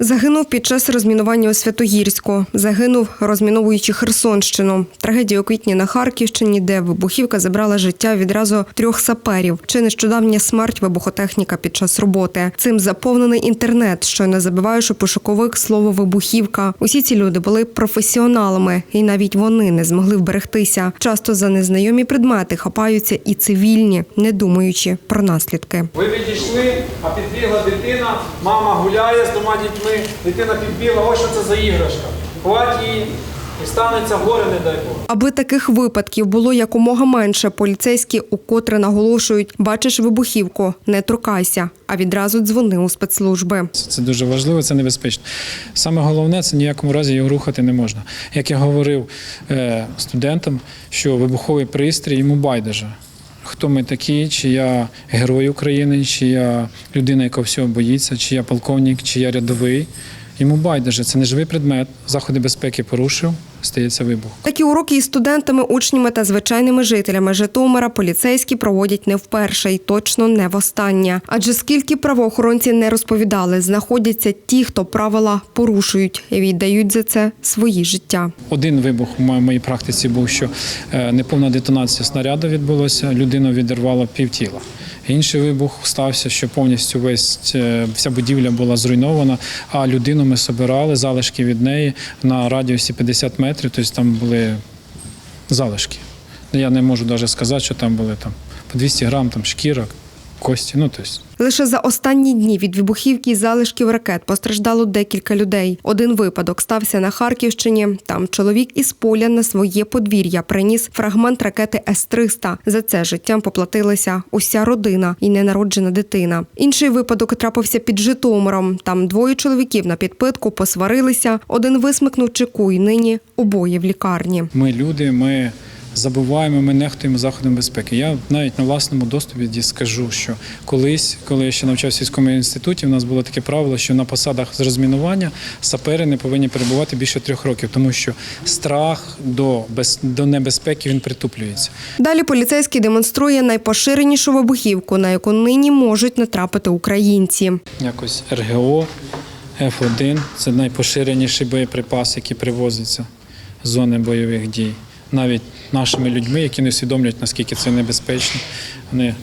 Загинув під час розмінування у Святогірську. Загинув, розміновуючи Херсонщину. Трагедія у квітні на Харківщині, де вибухівка забрала життя відразу трьох саперів. Чи нещодавня смерть вибухотехніка під час роботи. Цим заповнений інтернет, щойно забиваєш у пошуковик слово вибухівка. Усі ці люди були професіоналами, і навіть вони не змогли вберегтися. Часто за незнайомі предмети хапаються і цивільні, не думаючи про наслідки. Ви відійшли, а підбігла дитина, мама гуляє з двома дітьми, дитина підбігла, ось що це за іграшка. Хвать її і станеться горе, не дай Бог. Аби таких випадків було якомога менше, поліцейські укотре наголошують: бачиш вибухівку, не торкайся, а відразу дзвони у спецслужби. Це дуже важливо, це небезпечно. Саме головне це ніякому разі його рухати не можна. Як я говорив е, студентам, що вибуховий пристрій йому байдуже. Хто ми такі, чи я герой України, чи я людина, яка всього боїться, чи я полковник, чи я рядовий. Йому байдуже, це не живий предмет. Заходи безпеки порушив, стається вибух. Такі уроки із студентами, учнями та звичайними жителями Житомира поліцейські проводять не вперше і точно не востаннє. Адже скільки правоохоронці не розповідали, знаходяться ті, хто правила порушують і віддають за це свої життя. Один вибух в моїй практиці був, що е, неповна детонація снаряду відбулася, людину відірвало півтіла. Інший вибух стався, що повністю весь е, вся будівля була зруйнована, а людину ми собирали, залишки від неї на радіусі 50 метрів, тобто там були залишки. Я не можу навіть сказати, що там були там по 200 грам там, шкіра, кості. Ну, тобто, Лише за останні дні від вибухівки і залишків ракет постраждало декілька людей. Один випадок стався на Харківщині. Там чоловік із поля на своє подвір'я приніс фрагмент ракети С-300. За це життям поплатилася уся родина і ненароджена дитина. Інший випадок трапився під Житомиром. Там двоє чоловіків на підпитку посварилися. Один висмикнув чеку і нині обоє в лікарні. Ми люди, ми забуваємо, ми нехтуємо заходом безпеки. Я навіть на власному доступі скажу, що колись, коли я ще навчався в військовому інституті, у нас було таке правило, що на посадах з розмінування сапери не повинні перебувати більше трьох років, тому що страх до, без, до небезпеки він притуплюється. Далі поліцейський демонструє найпоширенішу вибухівку, на яку нині можуть натрапити українці. Якось РГО Ф1 це найпоширеніший боєприпас, який привозиться з зони бойових дій. Навіть нашими людьми, які не усвідомлюють, наскільки це небезпечно, вони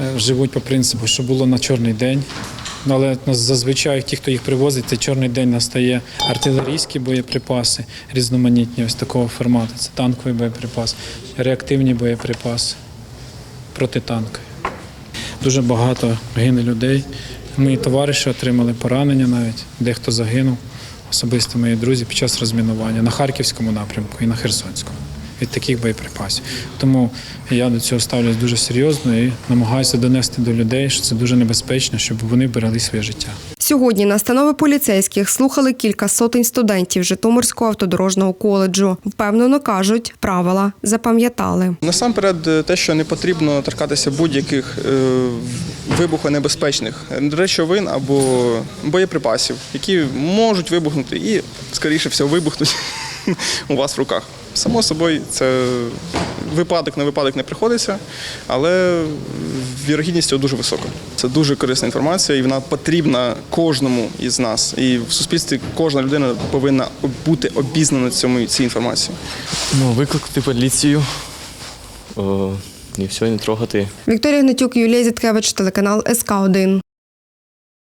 е, живуть по принципу, що було на чорний день. Але зазвичай ті, хто їх привозить, цей чорний день настає артилерійські боєприпаси, різноманітні ось такого формату. Це танковий боєприпас, реактивні боєприпаси, протитанкові. Дуже багато гине людей. Мої товариші отримали поранення навіть, дехто загинув, особисто мої друзі під час розмінування на Харківському напрямку і на Херсонському від таких боєприпасів. Тому я до цього ставлюсь дуже серйозно і намагаюся донести до людей, що це дуже небезпечно, щоб вони берегли своє життя. Сьогодні настанови поліцейських слухали кілька сотень студентів Житомирського автодорожного коледжу. Впевнено кажуть, правила запам'ятали. Насамперед, е, те, що не потрібно торкатися будь-яких е, вибухонебезпечних речовин або боєприпасів, які можуть вибухнути і, скоріше всього, вибухнуть у вас в руках. Само собою, це випадок на випадок не приходиться, але вірогідність цього дуже висока. Це дуже корисна інформація, і вона потрібна кожному із нас. І в суспільстві кожна людина повинна бути обізнана цьому цій інформації. Ну, викликати поліцію. О, і все, не трогати. Вікторія Гнатюк, Юлія Зіткевич, телеканал СК 1